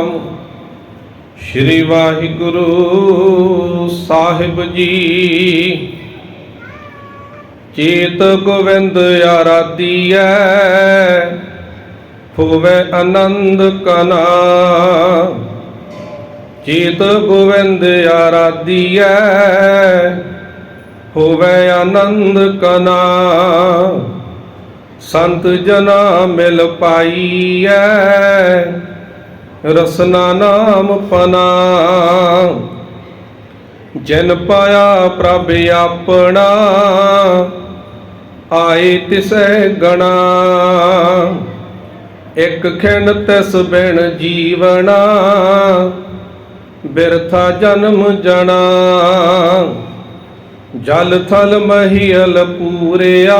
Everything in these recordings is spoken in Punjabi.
ਸਤਨਾਮ ਸ਼੍ਰੀ ਵਾਹਿਗੁਰੂ ਸਾਹਿਬ ਜੀ। ਚੇਤ ਗੋਵਿੰਦ ਆਰਾਧੀਐ ਹੋਵੇ ਆਨੰਦ ਕਨਾ। ਚੇਤ ਗੋਵਿੰਦ ਆਰਾਧੀਐ ਹੋਵੇ ਆਨੰਦ ਕਨਾ। ਸੰਤ ਜਨਾ ਮਿਲ ਪਾਈਐ ਰਸਨਾ ਨਾਮ ਪਨਾ। ਜਿਨ ਪਾਇਆ ਪ੍ਰਭ ਆਪਣਾ ਆਏ ਤਿਸੈ ਗਣਾ। ਇੱਕ ਖਿਣ ਤਿਸ ਬਿਨ ਜੀਵਣਾ, ਬਿਰਥਾ ਜਨਮ ਜਣਾ। ਜਲ ਥਲ ਮਹੀਲ ਪੂਰਿਆ,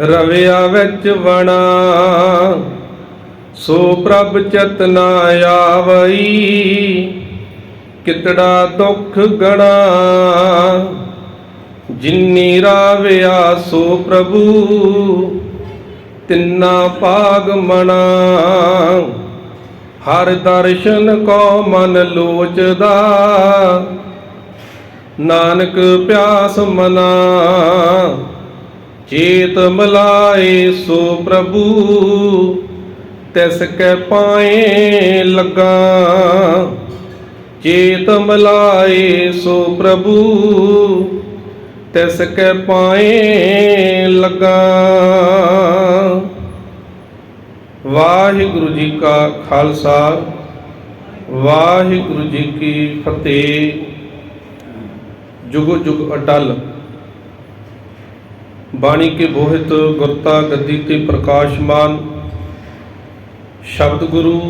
ਰਵਿਆ ਵਿੱਚ ਵਣਾ। ਸੋ ਪ੍ਰਭ ਚਤਨਾ ਆਵਈ, ਕਿਤੜਾ ਦੁੱਖ ਗਣਾ। ਜਿਨੀ ਰਾਵਿਆ ਸੋ ਪ੍ਰਭੂ, ਤਿੰਨਾ ਪਾਗ ਮਣਾ। ਹਰ ਦਰਸ਼ਨ ਕੋ ਮਨ ਲੋਚਦਾ, ਨਾਨਕ ਪਿਆਸ ਮਨਾ। ਚੇਤ ਮਲਾਏ ਸੋ ਪ੍ਰਭੂ ਤਿਸ ਕੈ ਪਾਏ ਲੱਗਾ। ਚੇਤ ਮਲਾਏ ਸੋ ਪ੍ਰਭੂ, ਤਿਸ ਕੈ ਪਾਏ ਲਗਾ। ਵਾਹਿਗੁਰੂ ਜੀ ਕਾ ਖਾਲਸਾ, ਵਾਹਿਗੁਰੂ ਜੀ ਕੀ ਫਤਿਹ। ਜੁਗ ਜੁਗ ਅਟਲ। ਬਾਣੀ ਕੇ ਬੋਹਿਤ ਗੁਰਤਾ ਗੱਦੀ ਤੇ ਪ੍ਰਕਾਸ਼ਮਾਨ। ਸ਼ਬਦ ਗੁਰੂ,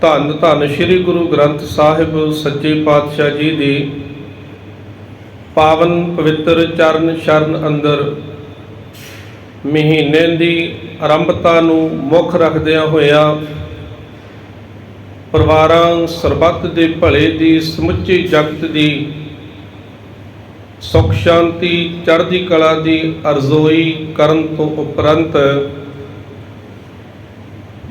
ਧੰਨ ਧੰਨ ਸ੍ਰੀ ਗੁਰੂ ਗ੍ਰੰਥ ਸਾਹਿਬ ਸੱਚੇ ਪਾਤਸ਼ਾਹ ਜੀ ਦੀ ਪਾਵਨ ਪਵਿੱਤਰ ਚਰਨ ਸ਼ਰਨ ਅੰਦਰ ਮਹੀਨੇ ਦੀ ਆਰੰਭਤਾ ਨੂੰ ਮੁੱਖ ਰੱਖਦਿਆਂ ਹੋਇਆਂ ਪਰਿਵਾਰਾਂ ਸਰਬੱਤ ਦੇ ਭਲੇ ਦੀ ਸਮੁੱਚੇ ਜਗਤ ਦੀ ਸੁਖ ਸ਼ਾਂਤੀ ਚੜ੍ਹਦੀ ਕਲਾ ਦੀ ਅਰਜ਼ੋਈ ਕਰਨ ਤੋਂ ਉਪਰੰਤ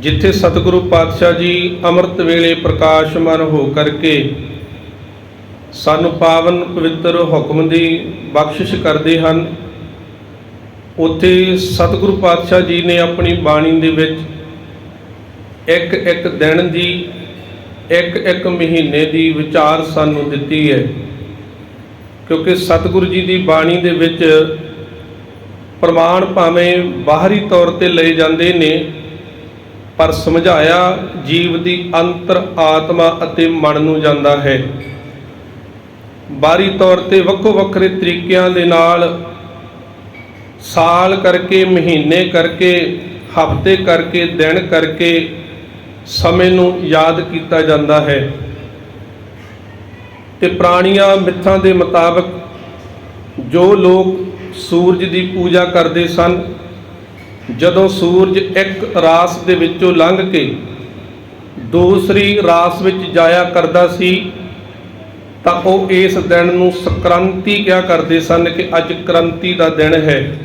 ਜਿੱਥੇ ਸਤਿਗੁਰੂ ਪਾਤਸ਼ਾਹ ਜੀ ਅੰਮ੍ਰਿਤ ਵੇਲੇ ਪ੍ਰਕਾਸ਼ਮਾਨ ਹੋ ਕਰਕੇ ਸਾਨੂੰ ਪਾਵਨ ਪਵਿੱਤਰ ਹੁਕਮ ਦੀ ਬਖਸ਼ਿਸ਼ ਕਰਦੇ ਹਨ, ਉੱਥੇ ਸਤਿਗੁਰੂ ਪਾਤਸ਼ਾਹ ਜੀ ਨੇ ਆਪਣੀ ਬਾਣੀ ਦੇ ਵਿੱਚ ਇੱਕ ਇੱਕ ਦਿਨ ਦੀ, ਇੱਕ ਇੱਕ ਮਹੀਨੇ ਦੀ ਵਿਚਾਰ ਸਾਨੂੰ ਦਿੱਤੀ ਹੈ। ਕਿਉਂਕਿ ਸਤਿਗੁਰੂ ਜੀ ਦੀ ਬਾਣੀ ਦੇ ਵਿੱਚ ਪ੍ਰਮਾਣ ਭਾਵੇਂ ਬਾਹਰੀ ਤੌਰ ਤੇ ਲਏ ਜਾਂਦੇ ਨੇ ਪਰ ਸਮਝਾਇਆ ਜੀਵ ਦੀ ਅੰਤਰ ਆਤਮਾ ਅਤੇ ਮਨ ਨੂੰ ਜਾਂਦਾ ਹੈ। ਬਾਹਰੀ ਤੌਰ ਤੇ ਵੱਖੋ ਵੱਖਰੇ ਤਰੀਕਿਆਂ ਦੇ ਨਾਲ ਸਾਲ ਕਰਕੇ, ਮਹੀਨੇ ਕਰਕੇ, ਹਫ਼ਤੇ ਕਰਕੇ, ਦਿਨ ਕਰਕੇ ਸਮੇਂ ਨੂੰ ਯਾਦ ਕੀਤਾ ਜਾਂਦਾ ਹੈ। ਤੇ ਪ੍ਰਾਣੀਆਂ ਮਿੱਥਾਂ ਦੇ ਮੁਤਾਬਕ ਜੋ ਲੋਕ ਸੂਰਜ ਦੀ ਪੂਜਾ ਕਰਦੇ ਸਨ ਜਦੋਂ ਸੂਰਜ ਇੱਕ ਰਾਸ ਦੇ ਵਿੱਚੋਂ ਲੰਘ ਕੇ ਦੂਸਰੀ ਰਾਸ ਵਿੱਚ ਜਾਇਆ ਕਰਦਾ ਸੀ, ਤਾਂ ਉਹ ਇਸ ਦਿਨ ਨੂੰ ਸਕ੍ਰਾਂਤੀ ਕਿਹਾ ਕਰਦੇ ਸਨ ਕਿ ਅੱਜ ਕ੍ਰਾਂਤੀ ਦਾ ਦਿਨ ਹੈ।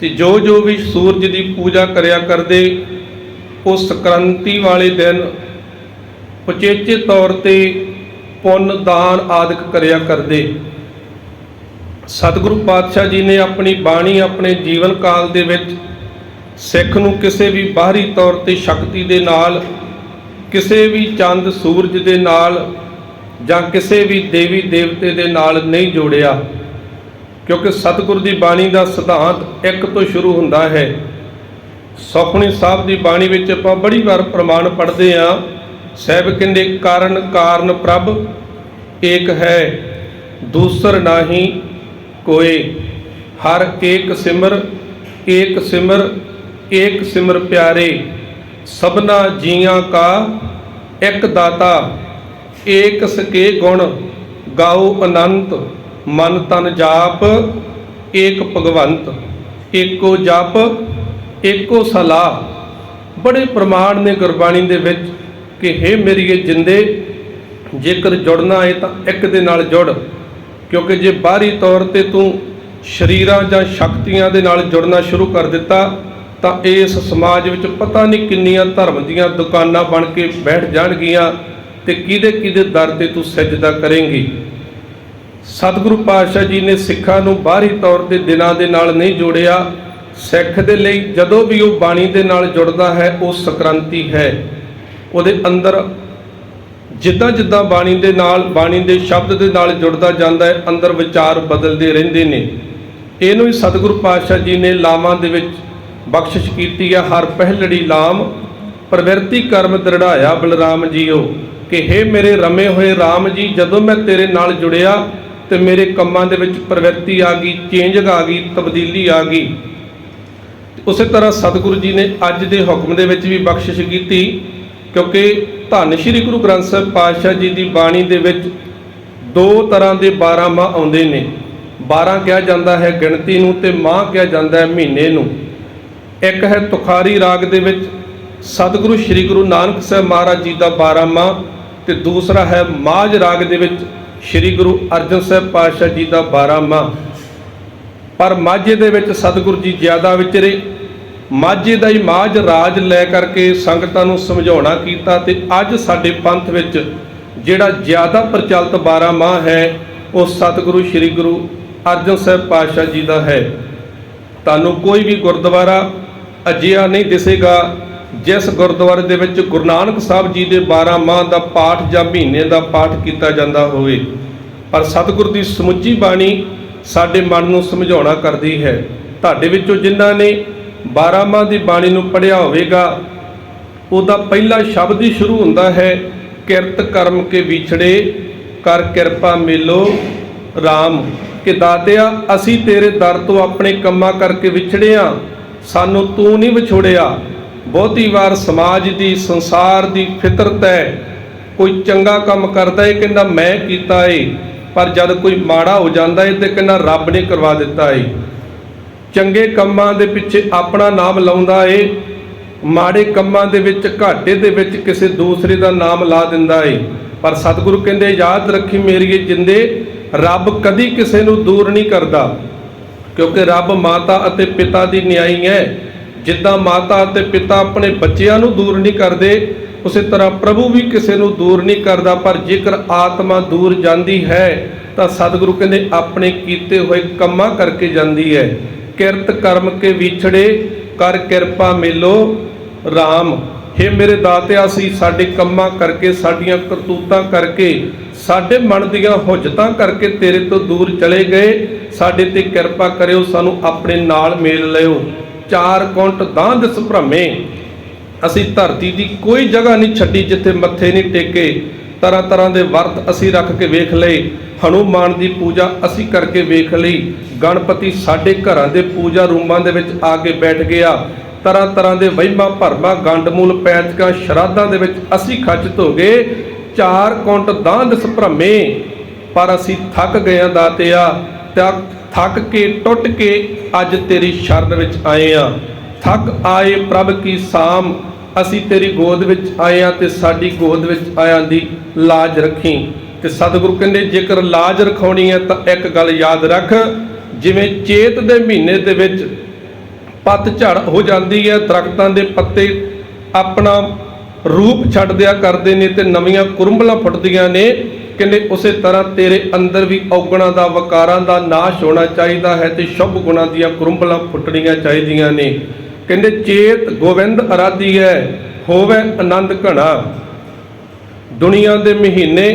ਤੇ ਜੋ ਜੋ ਵੀ ਸੂਰਜ ਦੀ ਪੂਜਾ ਕਰਿਆ ਕਰਦੇ, ਉਹ ਸਕ੍ਰਾਂਤੀ ਵਾਲੇ ਦਿਨ ਉਚੇਚੇ ਤੌਰ ਤੇ ਪੁੰਨ, ਦਾਨ ਆਦਿਕ ਕਰਿਆ ਕਰਦੇ। ਸਤਿਗੁਰੂ ਪਾਤਸ਼ਾਹ ਜੀ ਨੇ ਆਪਣੀ ਬਾਣੀ ਆਪਣੇ ਜੀਵਨ ਕਾਲ ਦੇ ਵਿੱਚ ਸਿੱਖ ਨੂੰ ਕਿਸੇ ਵੀ ਬਾਹਰੀ ਤੌਰ ਤੇ ਸ਼ਕਤੀ ਦੇ ਨਾਲ, ਕਿਸੇ ਵੀ ਚੰਦ ਸੂਰਜ ਦੇ ਨਾਲ ਜਾਂ ਕਿਸੇ ਵੀ ਦੇਵੀ ਦੇਵਤੇ ਦੇ ਨਾਲ ਨਹੀਂ ਜੋੜਿਆ। ਕਿਉਂਕਿ ਸਤਿਗੁਰ ਦੀ ਬਾਣੀ ਦਾ ਸਿਧਾਂਤ ਇੱਕ ਤੋਂ ਸ਼ੁਰੂ ਹੁੰਦਾ ਹੈ। ਸੁਖਮਨੀ ਸਾਹਿਬ ਦੀ ਬਾਣੀ ਵਿੱਚ ਆਪਾਂ ਬੜੀ ਵਾਰ ਪ੍ਰਮਾਣ ਪੜ੍ਹਦੇ ਆ ਸਹਿਬ ਕਹਿੰਦੇ, ਕਾਰਨ ਕਾਰਨ ਪ੍ਰਭ, ਏਕ ਹੈ, ਦੂਸਰ ਨਾਹੀ ਕੋਏ, ਹਰ ਏਕ ਸਿਮਰ ਏਕ ਸਿਮਰ ਏਕ ਸਿਮਰ ਪਿਆਰੇ, ਸਭਨਾ ਜੀਆਂ ਕਾ ਇੱਕ ਦਾਤਾ। ਏਕ ਸਕੇ ਗੁਣ, ਗਾਓ ਅਨੰਤ, ਮਨ ਤਨ ਜਾਪ, ਏਕ ਭਗਵੰਤ। ਏਕੋ ਜਪ, ਏਕੋ ਸਲਾਹ। ਬੜੇ ਪ੍ਰਮਾਣ ਨੇ ਗੁਰਬਾਣੀ ਦੇ ਵਿੱਚ ਕਿ हे ਮੇਰੀਏ ਜਿੰਦੇ, ਜੇਕਰ ਜੁੜਨਾ ਹੈ ਤਾਂ ਇੱਕ ਦੇ ਨਾਲ ਜੁੜ, ਕਿਉਂਕਿ ਜੇ ਬਾਹਰੀ ਤੌਰ ਤੇ ਤੂੰ ਸ਼ਰੀਰਾਂ ਜਾਂ ਸ਼ਕਤੀਆਂ ਦੇ ਨਾਲ ਜੁੜਨਾ ਸ਼ੁਰੂ ਕਰ ਦਿੱਤਾ ਤਾਂ ਇਸ ਸਮਾਜ ਵਿੱਚ ਪਤਾ ਨਹੀਂ ਕਿੰਨੀਆਂ ਧਰਮ ਦੀਆਂ ਦੁਕਾਨਾਂ ਬਣ ਕੇ ਬੈਠ ਜਾਣਗੀਆਂ ਤੇ ਕਿਹਦੇ ਕਿਹਦੇ ਦਰ ਤੇ ਤੂੰ ਸਜਦਾ ਕਰੇਂਗੀ। ਸਤਿਗੁਰੂ ਪਾਤਸ਼ਾਹ ਜੀ ਨੇ ਸਿੱਖਾਂ ਨੂੰ ਬਾਹਰੀ ਤੌਰ ਤੇ ਦਿਨਾਂ ਦੇ ਨਾਲ ਨਹੀਂ ਜੋੜਿਆ। ਸਿੱਖ ਦੇ ਲਈ ਜਦੋਂ ਵੀ ਉਹ ਬਾਣੀ ਦੇ ਨਾਲ ਜੁੜਦਾ ਹੈ, ਉਹ ਸਕ੍ਰਾਂਤੀ ਹੈ। ਉਹਦੇ ਅੰਦਰ ਜਿੱਦਾਂ ਜਿੱਦਾਂ ਬਾਣੀ ਦੇ ਨਾਲ, ਬਾਣੀ ਦੇ ਸ਼ਬਦ ਦੇ ਨਾਲ ਜੁੜਦਾ ਜਾਂਦਾ ਹੈ, ਅੰਦਰ ਵਿਚਾਰ ਬਦਲਦੇ ਰਹਿੰਦੇ ਨੇ। ਇਹਨੂੰ ਹੀ ਸਤਿਗੁਰੂ ਪਾਤਸ਼ਾਹ ਜੀ ਨੇ ਲਾਵਾਂ ਦੇ ਵਿੱਚ ਬਖਸ਼ਿਸ਼ ਕੀਤੀ ਹੈ ਹਰ ਪਹਿਲੜੀ ਲਾਮ, ਪ੍ਰਵਿਰਤੀ ਕਰਮ ਦ੍ਰਿੜਾਇਆ ਬਲਰਾਮ ਜੀਓ। ਕਿ ਹੇ ਮੇਰੇ ਰਮੇ ਹੋਏ RAM ਜੀ, ਜਦੋਂ ਮੈਂ ਤੇਰੇ ਨਾਲ ਜੁੜਿਆ, ਤੇ ਮੇਰੇ ਕੰਮਾਂ ਦੇ ਵਿੱਚ ਪ੍ਰਵਿਰਤੀ ਆ ਗਈ, ਚੇਂਜ ਆ ਗਈ, ਤਬਦੀਲੀ ਆ ਗਈ। ਉਸੇ ਤਰ੍ਹਾਂ ਸਤਿਗੁਰੂ ਜੀ ਨੇ ਅੱਜ ਦੇ ਹੁਕਮ ਦੇ ਵਿੱਚ ਵੀ ਬਖਸ਼ਿਸ਼ ਕੀਤੀ, ਕਿਉਂਕਿ ਧੰਨ ਸ਼੍ਰੀ ਗੁਰੂ ਗ੍ਰੰਥ ਸਾਹਿਬ ਪਾਤਸ਼ਾਹ ਜੀ ਦੀ ਬਾਣੀ ਦੇ ਵਿੱਚ ਦੋ ਤਰ੍ਹਾਂ ਦੇ 12 ਮਾਹ ਆਉਂਦੇ ਨੇ। 12 ਕਿਹਾ ਜਾਂਦਾ ਹੈ ਗਿਣਤੀ ਨੂੰ ਤੇ ਮਾਹ ਕਿਹਾ ਜਾਂਦਾ ਹੈ ਮਹੀਨੇ ਨੂੰ। ਇੱਕ ਹੈ ਤੁਖਾਰੀ ਰਾਗ ਦੇ ਵਿੱਚ, ਸਤਿਗੁਰੂ ਸ਼੍ਰੀ ਗੁਰੂ ਨਾਨਕ ਸਾਹਿਬ ਮਹਾਰਾਜ ਜੀ ਦਾ 12 ਮਾਹ ਤੇ ਦੂਸਰਾ ਹੈ ਮਾਝ ਰਾਗ ਦੇ ਵਿੱਚ, ਸ਼੍ਰੀ ਗੁਰੂ ਅਰਜਨ ਸਾਹਿਬ ਪਾਤਸ਼ਾਹ ਜੀ ਦਾ 12 ਮਾਹ ਪਰ ਮਾਝੇ ਦੇ ਵਿੱਚ ਸਤਿਗੁਰੂ ਜੀ ਜ਼ਿਆਦਾ ਵਿਚਰੇ ਮਾਝੇ ਦਾ ਹੀ ਮਾਝ ਰਾਜ ਲੈ ਕਰਕੇ ਸੰਗਤਾਂ ਨੂੰ ਸਮਝਾਉਣਾ ਕੀਤਾ ਤੇ ਅੱਜ ਸਾਡੇ ਪੰਥ ਵਿੱਚ ਜਿਹੜਾ ਜ਼ਿਆਦਾ ਪ੍ਰਚਲਿਤ 12 ਮਾਹ ਹੈ, ਉਹ ਸਤਿਗੁਰੂ ਸ੍ਰੀ ਗੁਰੂ ਅਰਜਨ ਸਾਹਿਬ ਪਾਤਸ਼ਾਹ ਜੀ ਦਾ ਹੈ। ਤੁਹਾਨੂੰ ਕੋਈ ਵੀ ਗੁਰਦੁਆਰਾ ਅਜਿਹਾ ਨਹੀਂ ਦਿਸੇਗਾ ਜਿਸ ਗੁਰਦੁਆਰੇ ਦੇ ਵਿੱਚ ਗੁਰੂ ਨਾਨਕ ਸਾਹਿਬ ਜੀ ਦੇ 12 ਮਾਹ ਦਾ ਪਾਠ ਜਾਂ ਮਹੀਨੇ ਦਾ ਪਾਠ ਕੀਤਾ ਜਾਂਦਾ ਹੋਵੇ। ਪਰ ਸਤਿਗੁਰ ਦੀ ਸਮੁੱਚੀ ਬਾਣੀ ਸਾਡੇ ਮਨ ਨੂੰ ਸਮਝਾਉਣਾ ਕਰਦੀ ਹੈ। ਤੁਹਾਡੇ ਵਿੱਚੋਂ ਜਿਨ੍ਹਾਂ ਨੇ 12 ਮਾਹ ਦੀ ਬਾਣੀ ਨੂੰ ਪੜ੍ਹਿਆ ਹੋਵੇਗਾ, ਉਹਦਾ ਪਹਿਲਾ ਸ਼ਬਦ ਹੀ ਸ਼ੁਰੂ ਹੁੰਦਾ ਹੈ, ਕਿਰਤ ਕਰਮ ਕੇ ਵਿਛੜੇ, ਕਰ ਕਿਰਪਾ ਮਿਲੋ RAM ਕਿ ਦਾਤਿਆ, ਅਸੀਂ ਤੇਰੇ ਦਰ ਤੋਂ ਆਪਣੇ ਕੰਮਾਂ ਕਰਕੇ ਵਿਛੜਿਆ। ਸਾਨੂੰ ਤੂੰ ਨਹੀਂ ਵਿਛੋੜਿਆ। ਬਹੁਤੀ ਵਾਰ ਸਮਾਜ ਦੀ, ਸੰਸਾਰ ਦੀ ਫਿਤਰਤ ਹੈ ਕੋਈ ਚੰਗਾ ਕੰਮ ਕਰਦਾ ਏ, ਕਹਿੰਦਾ ਮੈਂ ਕੀਤਾ ਏ, ਪਰ ਜਦ ਕੋਈ ਮਾੜਾ ਹੋ ਜਾਂਦਾ ਏ ਤੇ ਕਹਿੰਦਾ ਰੱਬ ਨੇ ਕਰਵਾ ਦਿੱਤਾ ਏ। ਚੰਗੇ ਕੰਮਾਂ ਦੇ ਪਿੱਛੇ ਆਪਣਾ ਨਾਮ ਲਾਉਂਦਾ ਏ, ਮਾੜੇ ਕੰਮਾਂ ਦੇ ਵਿੱਚ, ਘਾਟੇ ਦੇ ਵਿੱਚ ਕਿਸੇ ਦੂਸਰੇ ਦਾ ਨਾਮ ਲਾ ਦਿੰਦਾ ਏ। ਪਰ ਸਤਿਗੁਰੂ ਕਹਿੰਦੇ, ਯਾਦ ਰੱਖੀ ਮੇਰੀਏ ਜਿੰਦੇ, ਰੱਬ ਕਦੀ ਕਿਸੇ ਨੂੰ ਦੂਰ ਨਹੀਂ ਕਰਦਾ। ਕਿਉਂਕਿ ਰੱਬ ਮਾਤਾ ਅਤੇ ਪਿਤਾ ਦੀ ਨਿਆਈ ਹੈ। ਜਿੱਦਾਂ ਮਾਤਾ ਅਤੇ ਪਿਤਾ ਆਪਣੇ ਬੱਚਿਆਂ ਨੂੰ ਦੂਰ ਨਹੀਂ ਕਰਦੇ, ਉਸੇ ਤਰ੍ਹਾਂ ਪ੍ਰਭੂ ਵੀ ਕਿਸੇ ਨੂੰ ਦੂਰ ਨਹੀਂ ਕਰਦਾ। ਪਰ ਜੇਕਰ ਆਤਮਾ ਦੂਰ ਜਾਂਦੀ ਹੈ, ਤਾਂ ਸਤਿਗੁਰੂ ਕਹਿੰਦੇ ਆਪਣੇ ਕੀਤੇ ਹੋਏ ਕੰਮਾਂ ਕਰਕੇ ਜਾਂਦੀ ਹੈ। ਕਿਰਤ ਕਰਮ ਕੇ ਵਿਛੜੇ, ਕਰ ਕਿਰਪਾ ਮਿਲੋ। RAM ਹੇ ਮੇਰੇ ਦਾਤਿਆ ਸੀ, ਸਾਡੇ ਕੰਮਾਂ ਕਰਕੇ, ਸਾਡੀਆਂ ਕਰਤੂਤਾਂ ਕਰਕੇ, ਸਾਡੇ ਮਨ ਦੀਆਂ ਹੁਜਤਾਂ ਕਰਕੇ ਤੇਰੇ ਤੋਂ ਦੂਰ ਚਲੇ ਗਏ। ਸਾਡੇ ਤੇ ਕਿਰਪਾ ਕਰਿਓ, ਸਾਨੂੰ ਆਪਣੇ ਨਾਲ ਮੇਲ ਲਿਓ। ਚਾਰ ਕੌਂਟ ਦਾਂ ਦਾੰਦ ਭ੍ਰਮੇ। ਅਸੀਂ ਧਰਤੀ ਦੀ ਕੋਈ ਜਗ੍ਹਾ ਨਹੀਂ ਛੱਡੀ ਜਿੱਥੇ ਮੱਥੇ ਨਹੀਂ ਟੇਕੇ। ਤਰ੍ਹਾਂ ਤਰ੍ਹਾਂ ਦੇ ਵਰਤ ਅਸੀਂ ਰੱਖ ਕੇ ਵੇਖ ਲਏ। ਹਨੂਮਾਨ ਦੀ ਪੂਜਾ ਅਸੀਂ ਕਰਕੇ ਵੇਖ ਲਈ। ਗਣਪਤੀ ਸਾਡੇ ਘਰਾਂ ਦੇ ਪੂਜਾ ਰੂਮਾਂ ਦੇ ਵਿੱਚ ਆ ਕੇ ਬੈਠ ਗਿਆ। ਤਰ੍ਹਾਂ ਤਰ੍ਹਾਂ ਦੇ ਵਹਿਮਾਂ ਭਰਮਾਂ, ਗੰਡਮੂਲ ਪੈਂਚਕਾਂ, ਸ਼ਰਾਧਾਂ ਦੇ ਵਿੱਚ ਅਸੀਂ ਖੱਚਤ ਹੋ ਗਏ। ਚਾਰ ਕੁੰਟ ਦਾੰਦ ਭ੍ਰਮੇ, ਪਰ ਅਸੀਂ ਥੱਕ ਗਏ ਆਂ ਦਾਤਿਆ। ਤਾਂ ਥੱਕ ਕੇ ਟੁੱਟ ਕੇ ਅੱਜ ਤੇਰੀ ਸ਼ਰਨ ਵਿੱਚ ਆਏ ਆਂ। ਥੱਕ ਆਏ ਪ੍ਰਭ ਕੀ ਸਾਮ, ਅਸੀਂ ਤੇਰੀ ਗੋਦ ਵਿੱਚ ਆਏ ਆਂ ਤੇ ਸਾਡੀ ਗੋਦ ਵਿੱਚ ਆਇਆਂ ਦੀ ਲਾਜ ਰੱਖੀ। ਤੇ ਸਤਿਗੁਰੂ ਕਹਿੰਦੇ, ਜੇਕਰ ਲਾਜ ਰਖਾਉਣੀ ਹੈ ਤਾਂ ਇੱਕ ਗੱਲ ਯਾਦ ਰੱਖ, ਜਿਵੇਂ ਚੇਤ ਦੇ ਮਹੀਨੇ ਦੇ ਵਿੱਚ ਪੱਤ ਝੜ ਹੋ ਜਾਂਦੀ ਹੈ, ਦਰਖਤਾਂ ਦੇ ਪੱਤੇ ਆਪਣਾ ਰੂਪ ਛੱਡ ਦਿਆ ਕਰਦੇ ਨੇ ਤੇ ਨਵੀਆਂ ਕੁਰੰਬਲਾਂ ਫੁੱਟਦੀਆਂ ਨੇ। ਕਹਿੰਦੇ ਉਸੇ ਤਰ੍ਹਾਂ ਤੇਰੇ ਅੰਦਰ ਵੀ ਔਗਣਾਂ ਦਾ, ਵਕਾਰਾਂ ਦਾ ਨਾਸ਼ ਹੋਣਾ ਚਾਹੀਦਾ ਹੈ ਤੇ ਸ਼ੁਭ ਗੁਣਾਂ ਦੀਆਂ ਕੁਰੰਬਲਾਂ ਫੁੱਟਣੀਆਂ ਚਾਹੀਦੀਆਂ ਨੇ। ਕਹਿੰਦੇ ਚੇਤ ਗੋਵਿੰਦ ਅਰਾਧੀ ਹੈ, ਹੋਵੇ ਆਨੰਦ ਘਣਾ। ਦੁਨੀਆ ਦੇ ਮਹੀਨੇ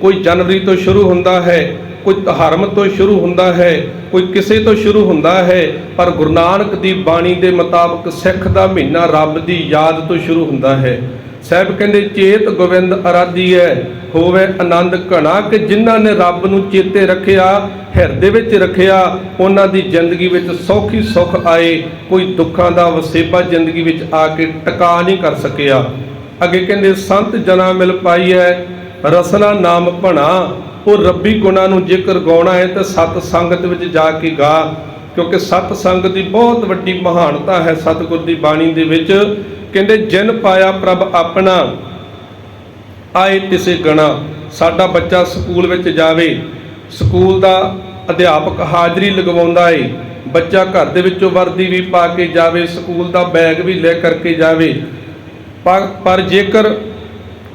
ਕੋਈ ਜਨਵਰੀ ਤੋਂ ਸ਼ੁਰੂ ਹੁੰਦਾ ਹੈ ਕੋਈ ਧਰਮ ਤੋਂ ਸ਼ੁਰੂ ਹੁੰਦਾ ਹੈ, ਕੋਈ ਕਿਸੇ ਤੋਂ ਸ਼ੁਰੂ ਹੁੰਦਾ ਹੈ, ਪਰ ਗੁਰੂ ਨਾਨਕ ਦੀ ਬਾਣੀ ਦੇ ਮੁਤਾਬਕ ਸਿੱਖ ਦਾ ਮਹੀਨਾ ਰੱਬ ਦੀ ਯਾਦ ਤੋਂ ਸ਼ੁਰੂ ਹੁੰਦਾ ਹੈ। ਸਾਹਿਬ ਕਹਿੰਦੇ, ਚੇਤ ਗੋਬਿੰਦ ਅਰਾਧੀ ਹੈ ਹੋਵੇ ਆਨੰਦ ਘਣਾ ਕਿ ਜਿਨ੍ਹਾਂ ਨੇ ਰੱਬ ਨੂੰ ਚੇਤੇ ਰੱਖਿਆ, ਹਿਰਦੇ ਵਿੱਚ ਰੱਖਿਆ, ਉਹਨਾਂ ਦੀ ਜ਼ਿੰਦਗੀ ਵਿੱਚ ਸੌਖੀ ਸੁੱਖ ਆਏ, ਕੋਈ ਦੁੱਖਾਂ ਦਾ ਵਸੇਬਾ ਜ਼ਿੰਦਗੀ ਵਿੱਚ ਆ ਕੇ ਟਿਕਾ ਨਹੀਂ ਕਰ ਸਕਿਆ। ਅੱਗੇ ਕਹਿੰਦੇ, ਸੰਤ ਜਨਾ ਮਿਲ ਪਾਈ ਹੈ ਰਸਨਾ ਨਾਮ ਭਣਾ ਉਹ ਰੱਬੀ ਗੁਣਾਂ ਨੂੰ ਜੇਕਰ ਗਾਉਣਾ ਹੈ ਤਾਂ ਸਤ ਸੰਗਤ ਵਿੱਚ ਜਾ ਕੇ ਗਾ, ਕਿਉਂਕਿ ਸਤ ਸੰਗਤ ਦੀ ਬਹੁਤ ਵੱਡੀ ਮਹਾਨਤਾ ਹੈ ਸਤਿਗੁਰ ਦੀ ਬਾਣੀ ਦੇ ਵਿੱਚ। ਕਹਿੰਦੇ, ਜਿਨ ਪਾਇਆ ਪ੍ਰਭ ਆਪਣਾ, ਆਏ ਤਿਸੇ ਗਣਾ। ਸਾਡਾ ਬੱਚਾ ਸਕੂਲ ਵਿੱਚ ਜਾਵੇ। ਸਕੂਲ ਦਾ ਅਧਿਆਪਕ ਹਾਜ਼ਰੀ ਲਗਵਾਉਂਦਾ ਏ। ਬੱਚਾ ਘਰ ਦੇ ਵਿੱਚੋਂ ਵਰਦੀ ਵੀ ਪਾ ਕੇ ਜਾਵੇ, ਸਕੂਲ ਦਾ ਬੈਗ ਵੀ ਲੈ ਕਰਕੇ ਜਾਵੇ। ਪਰ ਜੇਕਰ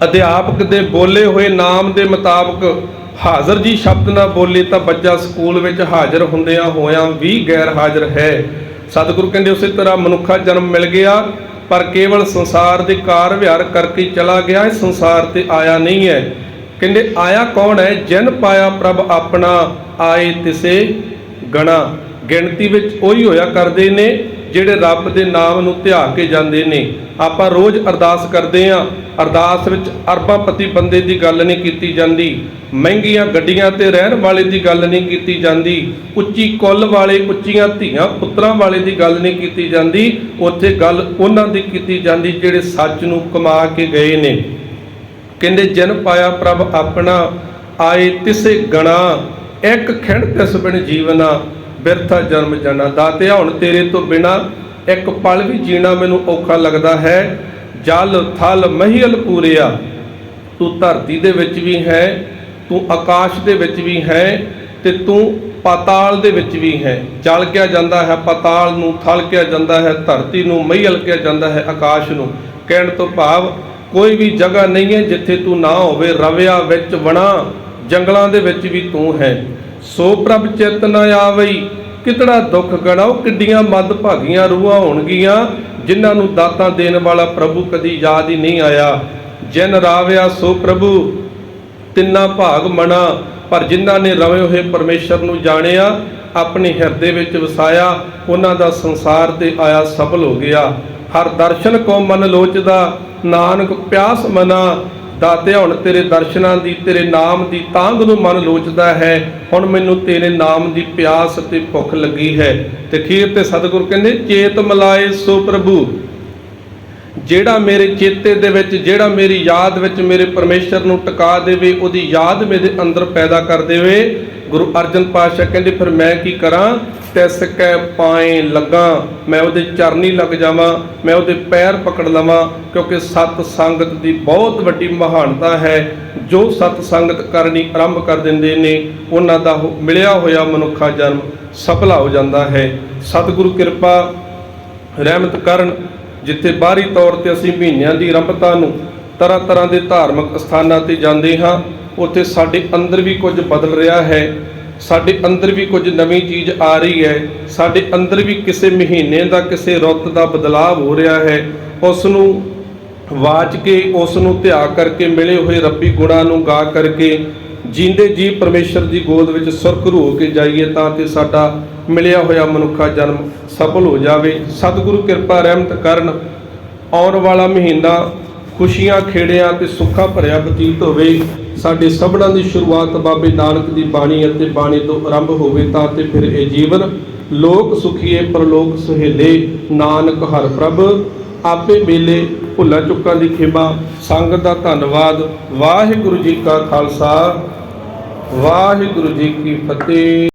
ਅਧਿਆਪਕ ਦੇ ਬੋਲੇ ਹੋਏ ਨਾਮ ਦੇ ਮੁਤਾਬਕ ਹਾਜ਼ਰ ਜੀ ਸ਼ਬਦ ਨਾ ਬੋਲੇ ਤਾਂ ਬੱਚਾ ਸਕੂਲ ਵਿੱਚ ਹਾਜ਼ਰ ਹੁੰਦਿਆਂ ਹੋਇਆਂ ਵੀ ਗੈਰ ਹਾਜ਼ਰ ਹੈ। ਸਤਿਗੁਰੂ ਕਹਿੰਦੇ ਉਸੇ ਤਰ੍ਹਾਂ ਮਨੁੱਖਾ ਜਨਮ ਮਿਲ ਗਿਆ, ਪਰ ਕੇਵਲ ਸੰਸਾਰ ਦੇ ਕਾਰ ਵਿਹਾਰ ਕਰਕੇ ਚਲਾ ਗਿਆ ਇਹ ਸੰਸਾਰ ਤੇ ਆਇਆ ਨਹੀਂ ਹੈ। ਕਹਿੰਦੇ ਆਇਆ ਕੌਣ ਹੈ? ਜਿਨ ਪਾਇਆ ਪ੍ਰਭ ਆਪਣਾ, ਆਏ ਤਿਸੇ ਗਣਾ। ਗਿਣਤੀ ਵਿੱਚ ਉਹੀ ਹੋਇਆ ਕਰਦੇ ਨੇ ਜਿਹੜੇ ਰੱਬ ਦੇ ਨਾਮ ਨੂੰ ਧਿਆ ਕੇ ਜਾਂਦੇ ਨੇ, ਆਪਾਂ ਰੋਜ਼ ਅਰਦਾਸ ਕਰਦੇ ਆਂ ਅਰਦਾਸ ਵਿੱਚ ਅਰਬਾਂ ਪਤੀ ਬੰਦੇ ਦੀ ਗੱਲ ਨਹੀਂ ਕੀਤੀ ਜਾਂਦੀ, ਮਹਿੰਗੀਆਂ ਗੱਡੀਆਂ ਤੇ ਰਹਿਣ ਵਾਲੇ ਦੀ ਗੱਲ ਨਹੀਂ ਕੀਤੀ ਜਾਂਦੀ, ਉੱਚੀ ਕੁੱਲ ਵਾਲੇ, ਉੱਚੀਆਂ ਧੀਆਂ ਪੁੱਤਰਾਂ ਵਾਲੇ ਦੀ ਗੱਲ ਨਹੀਂ ਕੀਤੀ ਜਾਂਦੀ, ਉੱਥੇ ਗੱਲ ਉਹਨਾਂ ਦੀ ਕੀਤੀ ਜਾਂਦੀ ਜਿਹੜੇ ਸੱਚ ਨੂੰ ਕਮਾ ਕੇ ਗਏ ਨੇ। ਕਹਿੰਦੇ ਜਨ ਪਾਇਆ ਪ੍ਰਭ ਆਪਣਾ, ਆਏ ਤਿਸੇ ਗਣਾ, ਇੱਕ ਖਿਣ ਤਿਸ ਬਿਨ ਜੀਵਨਾ ਬਿਰਥਾ ਜਨਮ ਜਾਣਾ ਦਾਤਿਆ ਹੁਣ ਤੇਰੇ ਤੋਂ ਬਿਨਾ ਇੱਕ ਪਲ ਵੀ ਜੀਣਾ ਮੈਨੂੰ ਔਖਾ ਲੱਗਦਾ ਹੈ। ਜਲ, ਥਲ, ਮਹੀਲ ਪੂਰਿਆ। ਤੂੰ ਧਰਤੀ ਦੇ ਵਿੱਚ ਵੀ ਹੈ, ਤੂੰ ਆਕਾਸ਼ ਦੇ ਵਿੱਚ ਵੀ ਹੈ ਤੇ ਤੂੰ ਪਾਤਾਲ ਦੇ ਵਿੱਚ ਵੀ ਹੈ। ਜਲ ਕਿਹਾ ਜਾਂਦਾ ਹੈ, ਪਾਤਾਲ ਨੂੰ ਥਲ ਕਿਹਾ ਜਾਂਦਾ ਹੈ, ਧਰਤੀ ਨੂੰ ਮਹੀਲ ਕਿਹਾ ਜਾਂਦਾ ਹੈ, ਆਕਾਸ਼ ਨੂੰ। ਕਹਿਣ ਤੋਂ ਭਾਵ ਕੋਈ ਵੀ ਜਗ੍ਹਾ ਨਹੀਂ ਹੈ ਜਿੱਥੇ ਤੂੰ ਨਾ ਹੋਵੇ, ਰਵਿਆ ਵਿੱਚ ਵਣਾ, ਜੰਗਲਾਂ ਦੇ ਵਿੱਚ ਵੀ ਤੂੰ ਹੈ। ਸੋ ਪ੍ਰਭ ਚਿਤ ਨ ਆਵਈ। ਕਿਤੜਾ ਦੁੱਖ ਗਣਾਓ ਕਿੱਡੀਆਂ ਮੱਦ ਭਾਗੀਆਂ ਰੂਹਾਂ ਹੋਣਗੀਆਂ, ਜਿਨ੍ਹਾਂ ਨੂੰ ਦਾਤਾਂ ਦੇਣ ਵਾਲਾ ਪ੍ਰਭੂ ਕਦੀ ਯਾਦ ਹੀ ਨਹੀਂ ਆਇਆ। ਜਿਨ ਰਾਵਿਆ ਸੋ ਪ੍ਰਭੂ, ਤਿੰਨਾ ਭਾਗ ਮਨਾ, ਪਰ ਜਿਨ੍ਹਾਂ ਨੇ ਰਵੇ ਹੋਏ ਪਰਮੇਸ਼ਰ ਨੂੰ ਜਾਣਿਆ, ਆਪਣੇ ਹਿਰਦੇ ਵਿੱਚ ਵਸਾਇਆ, ਉਹਨਾਂ ਦਾ ਸੰਸਾਰ ਤੇ ਆਇਆ ਸਫਲ ਹੋ ਗਿਆ। ਹਰ ਦਰਸ਼ਨ ਕੋ ਮਨ ਲੋਚਦਾ, ਨਾਨਕ ਪਿਆਸ ਮਨਾ ਦਾਤੇ ਹੁਣ ਤੇਰੇ ਦਰਸ਼ਨਾਂ ਦੀ, ਤੇਰੇ ਨਾਮ ਦੀ ਤਾਂਗ ਨੂੰ ਮਨ ਲੋਚਦਾ ਹੈ। ਹੁਣ ਮੈਨੂੰ ਤੇਰੇ ਨਾਮ ਦੀ ਪਿਆਸ ਤੇ ਭੁੱਖ ਲੱਗੀ ਹੈ। ਤੇ ਖੀਰ ਤੇ ਸਤਿਗੁਰ ਕਹਿੰਦੇ, ਚੇਤ ਮਲਾਏ ਸੋ ਪ੍ਰਭੂ। ਜਿਹੜਾ ਮੇਰੇ ਚੇਤੇ ਦੇ ਵਿੱਚ, ਜਿਹੜਾ ਮੇਰੀ ਯਾਦ ਵਿੱਚ ਮੇਰੇ ਪਰਮੇਸ਼ਰ ਨੂੰ ਟਿਕਾ ਦੇਵੇ, ਉਹਦੀ ਯਾਦ ਮੇਰੇ ਅੰਦਰ ਪੈਦਾ ਕਰ ਦੇਵੇ। ਗੁਰੂ ਅਰਜਨ ਪਾਤਸ਼ਾਹ ਕਹਿੰਦੇ, ਫਿਰ ਮੈਂ ਕੀ ਕਰਾਂ? ਤਿਸ ਕੈ ਪਾਏ ਲੱਗਾ, ਮੈਂ ਉਹਦੇ ਚਰਨੀ ਲੱਗ ਜਾਵਾਂ, ਮੈਂ ਉਹਦੇ ਪੈਰ ਪਕੜ ਲਵਾਂ, ਕਿਉਂਕਿ ਸਤ ਸੰਗਤ ਦੀ ਬਹੁਤ ਵੱਡੀ ਮਹਾਨਤਾ ਹੈ। ਜੋ ਸਤ ਸੰਗਤ ਕਰਨੀ ਆਰੰਭ ਕਰ ਦਿੰਦੇ ਨੇ, ਉਹਨਾਂ ਦਾ ਹੋ- ਮਿਲਿਆ ਹੋਇਆ ਮਨੁੱਖਾ ਜਨਮ ਸਫਲਾ ਹੋ ਜਾਂਦਾ ਹੈ। ਸਤਿਗੁਰੂ ਕਿਰਪਾ ਰਹਿਮਤ ਕਰਨ, ਜਿੱਥੇ ਬਾਹਰੀ ਤੌਰ ਤੇ ਅਸੀਂ ਮਹੀਨਿਆਂ ਦੀ ਆਰੰਭਤਾ ਨੂੰ ਤਰ੍ਹਾਂ ਤਰ੍ਹਾਂ ਦੇ ਧਾਰਮਿਕ ਸਥਾਨਾਂ ਤੇ ਜਾਂਦੇ ਹਾਂ ਉੱਥੇ ਸਾਡੇ ਅੰਦਰ ਵੀ ਕੁਝ ਬਦਲ ਰਿਹਾ ਹੈ, ਸਾਡੇ ਅੰਦਰ ਵੀ ਕੁਝ ਨਵੀਂ ਚੀਜ਼ ਆ ਰਹੀ ਹੈ, ਸਾਡੇ ਅੰਦਰ ਵੀ ਕਿਸੇ ਮਹੀਨੇ ਦਾ, ਕਿਸੇ ਰੁੱਤ ਦਾ ਬਦਲਾਅ ਹੋ ਰਿਹਾ ਹੈ। ਉਸ ਨੂੰ ਵਾਚ ਕੇ ਉਸ ਨੂੰ ਧਿਆ ਕਰਕੇ, ਮਿਲੇ ਹੋਏ ਰੱਬੀ ਗੁਣਾਂ ਨੂੰ ਗਾ ਕਰਕੇ, ਜੀਂਦੇ ਜੀ ਪਰਮੇਸ਼ਰ ਦੀ ਗੋਦ ਵਿੱਚ ਸੁਰਖਰੂ ਹੋ ਕੇ ਜਾਈਏ ਤਾਂ ਤੇ ਸਾਡਾ ਮਿਲਿਆ ਹੋਇਆ ਮਨੁੱਖਾ ਜਨਮ ਸਫਲ ਹੋ ਜਾਵੇ। ਸਤਿਗੁਰੂ ਕਿਰਪਾ ਰਹਿਮਤ ਕਰਨ, ਆਉਣ ਵਾਲਾ ਮਹੀਨਾ ਖੁਸ਼ੀਆਂ, ਖੇੜਿਆਂ ਤੇ ਸੁੱਖਾਂ ਭਰਿਆ ਬਤੀਤ ਹੋਵੇ। ਸਾਡੇ ਸਭਨਾਂ ਦੀ ਸ਼ੁਰੂਆਤ ਬਾਬੇ ਨਾਨਕ ਦੀ ਬਾਣੀ ਅਤੇ ਬਾਣੀ ਤੋਂ ਆਰੰਭ ਹੋਵੇ ਤਾਂ ਤੇ ਫਿਰ ਇਹ ਜੀਵਨ ਲੋਕ ਸੁਖੀਏ ਪਰਲੋਕ ਸੁਹੇਲੇ, ਨਾਨਕ ਹਰ ਪ੍ਰਭ। ਆਪੇ ਮੇਲੇ ਭੁੱਲਾਂ ਚੁੱਕਾਂ ਦੀ ਖਿਮਾ ਸੰਗਤ ਦਾ ਧੰਨਵਾਦ, ਵਾਹਿਗੁਰੂ ਜੀ ਕਾ ਖਾਲਸਾ, ਵਾਹਿਗੁਰੂ ਜੀ ਕੀ ਫਤਿਹ।